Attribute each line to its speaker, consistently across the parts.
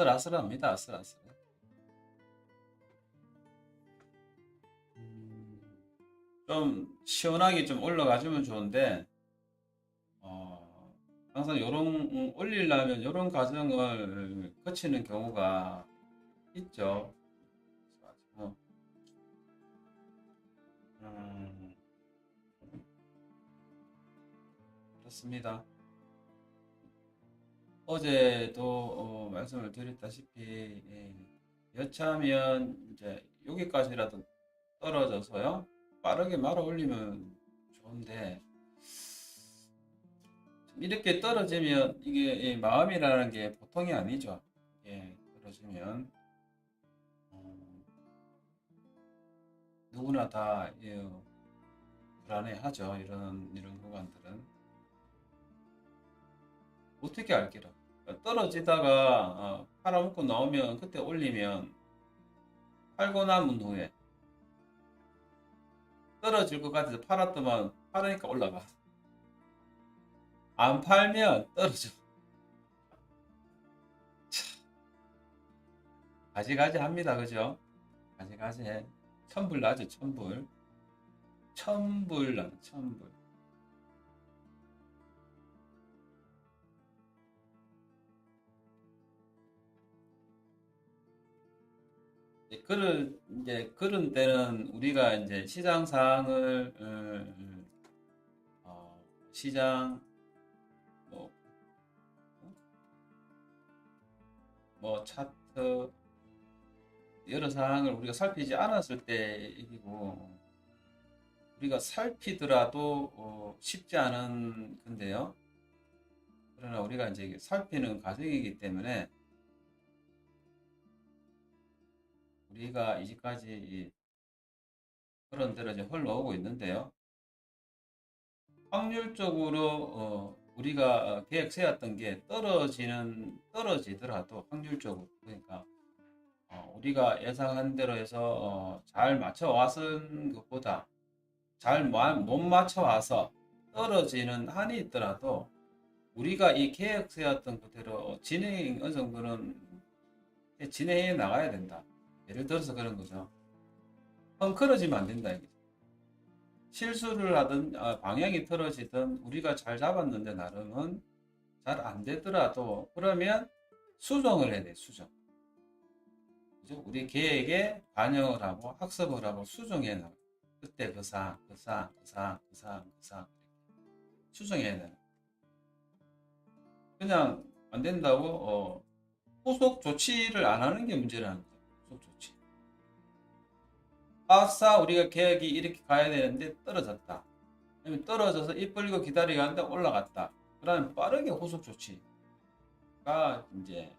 Speaker 1: 아슬아슬합니다. 아슬아슬. 음, 좀 시원하게 좀 올라가주면 좋은데 어, 항상 요런 올리려면 요런 과정을 거치는 경우가 있죠. 어. 음, 그렇습니다. 어제도 어, 말씀을 드렸다시피 예, 여차하면 이제 여기까지라도 떨어져서요 빠르게 말아 올리면 좋은데 이렇게 떨어지면 이게 이 마음이라는 게 보통이 아니죠. 예, 떨어지면 어, 누구나 다 예, 불안해하죠. 이런 이런 구간들은 어떻게 알기라. 떨어지다가 어, 팔아먹고 나오면 그때 올리면 팔고 남은 후에 떨어질 것 같아서 팔았더만 팔으니까 올라가. 안 팔면 떨어져. 참. 가지가지 합니다. 그죠? 가지가지 해. 천불 나죠, 천불. 천불 나, 천불. 그런 이제 그런 때는 우리가 이제 시장 상황을 어, 어, 시장 뭐, 뭐 차트 여러 사항을 우리가 살피지 않았을 때이고 우리가 살피더라도 어, 쉽지 않은 건데요. 그러나 우리가 이제 살피는 과정이기 때문에 우리가 이제까지 그런 대로 이제 흘러오고 있는데요. 확률적으로 어, 우리가 어, 계획 세웠던 게 떨어지는 떨어지더라도 확률적으로 그러니까 어, 우리가 예상한 대로 해서 어, 잘 맞춰 왔은 것보다 잘 못 맞춰 와서 떨어지는 한이 있더라도 우리가 이 계획 세웠던 그대로 진행 어느 정도는 진행해 나가야 된다. 예를 들어서 그런 거죠. 헝클어지면 안 된다 이거죠. 실수를 하든 아, 방향이 틀어지든 우리가 잘 잡았는데 나름은 잘 안 되더라도 그러면 수정을 해야 돼 수정. 그죠? 우리 계획에 반영을 하고 학습을 하고 수정해 나가. 그때 그 사항, 그 사항, 그 사항, 그 사항, 그 사항 수정해야 되는. 그냥 안 된다고 어, 후속 조치를 안 하는 게 문제라는 조치. 아싸 우리가 계획이 이렇게 가야 되는데 떨어졌다. 떨어져서 입 벌리고 기다리고 하는데 올라갔다. 그러면 빠르게 후속 조치가 이제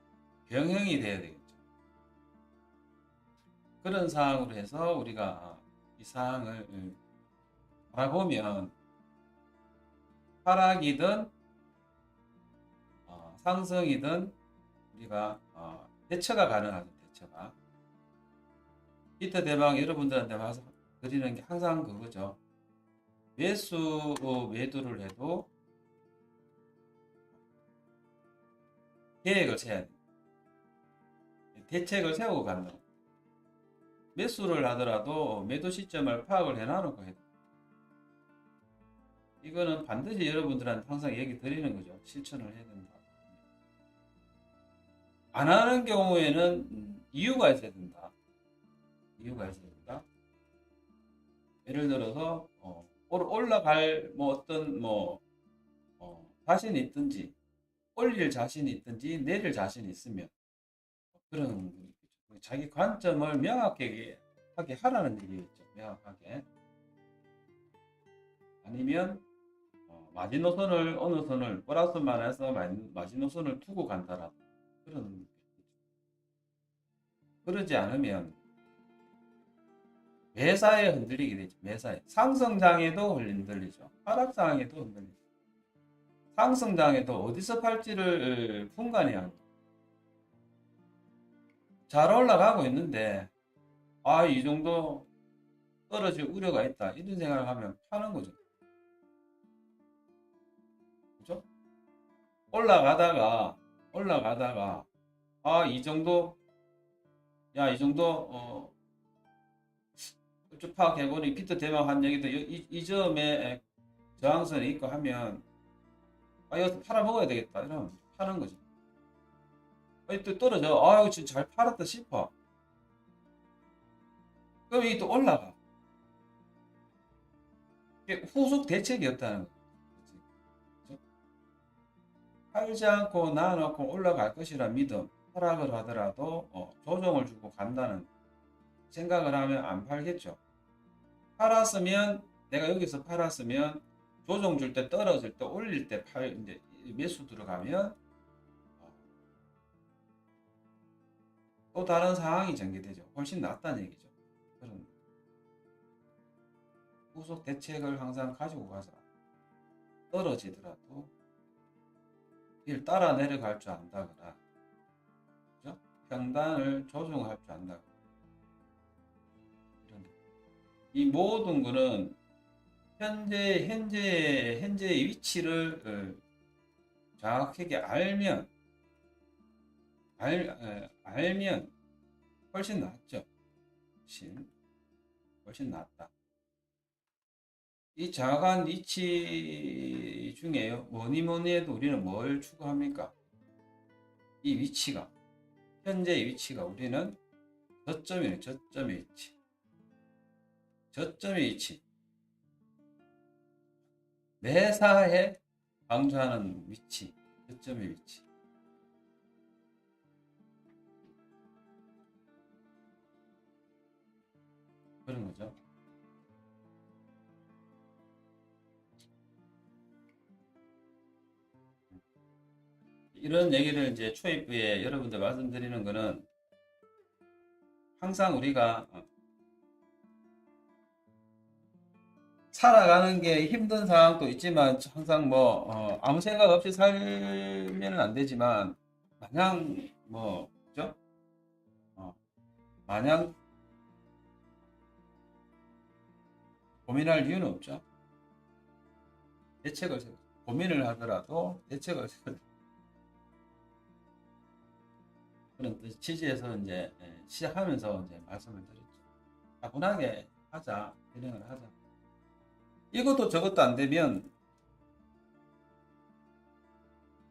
Speaker 1: 병행이 돼야 되겠죠. 그런 상황으로 해서 우리가 이 사항을 음, 바라보면 하락이든 어, 상승이든 우리가 어, 대처가 가능하죠. 대처가. 이터 대방 여러분들한테 와서 드리는 게 항상 그거죠. 매수 어, 매도를 해도 계획을 세야 돼. 대책을 세우고 간다. 매수를 하더라도 매도 시점을 파악을 해놔놓고 해야 돼. 이거는 반드시 여러분들한테 항상 얘기 드리는 거죠. 실천을 해야 된다. 안 하는 경우에는 음, 이유가 있어야 된다. 이유가 된다. 예를 들어서 어, 올- 올라갈 뭐 어떤 뭐 어, 자신이 있든지 올릴 자신이 있든지 내릴 자신이 있으면 그런 자기 관점을 명확하게 하게 하라는 얘기겠죠. 명확하게. 아니면 어, 마지노선을 어느 선을 플러스만 해서 마지- 마지노선을 두고 간다라 그런. 그러지 않으면 매사에 흔들리게 되죠. 매사에 상승장에도 흔들리죠. 하락장에도 흔들리죠. 상승장에도 어디서 팔지를 분간해야 합니다. 잘 올라가고 있는데 아 이 정도 떨어질 우려가 있다 이런 생각을 하면 파는 거죠 그죠 올라가다가 올라가다가 아, 이 정도, 야, 이 정도, 어, 쭉 파악해보니 비트 대망한 얘기도 이, 이, 이 점에 저항선이 있고 하면, 아, 이거 팔아먹어야 되겠다. 이러면 파는 거지. 아니, 또 떨어져. 아, 이거 진짜 잘 팔았다 싶어. 그럼 이게 또 올라가. 이게 후속 대책이 없다는 거지. 그죠? 팔지 않고 놔놓고 올라갈 것이라 믿음. 하락을 하더라도 어, 조정을 주고 간다는 생각을 하면 안 팔겠죠. 팔았으면 내가 여기서 팔았으면 조정 줄 때 떨어질 때 올릴 때 팔 이제 매수 들어가면 어, 또 다른 상황이 전개되죠. 훨씬 낫다는 얘기죠. 그런 후속 대책을 항상 가지고 가자. 떨어지더라도 일 따라 내려갈 줄 안다거나 그죠? 평단을 조정할 줄 안다. 이런 이 모든 거는 현재 현재 현재의 위치를 어, 정확하게 알면 알 어, 알면 훨씬 낫죠. 훨씬 훨씬 낫다. 이 정확한 위치 중에 뭐니 뭐니 해도 우리는 뭘 추구합니까? 이 위치가 현재의 위치가 우리는 저점이에요. 저점의 위치. 저점의 위치. 매사에 강조하는 위치. 저점의 위치. 그런 거죠. 이런 얘기를 이제 초입부에 여러분들 말씀드리는 거는 항상 우리가 살아가는 게 힘든 상황도 있지만 항상 뭐 어, 아무 생각 없이 살면은 안 되지만 마냥 뭐 그죠? 어, 마냥 고민할 이유는 없죠. 대책을 세- 고민을 하더라도 대책을 세- 그런 뜻- 취지에서 이제 예, 시작하면서 이제 말씀을 드렸죠. 차분하게 하자, 진행을 하자. 이것도 저것도 안 되면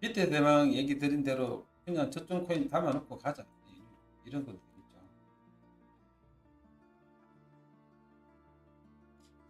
Speaker 1: 밑에 대망 얘기 드린 대로 그냥 저점 코인 담아놓고 가자. 이런 거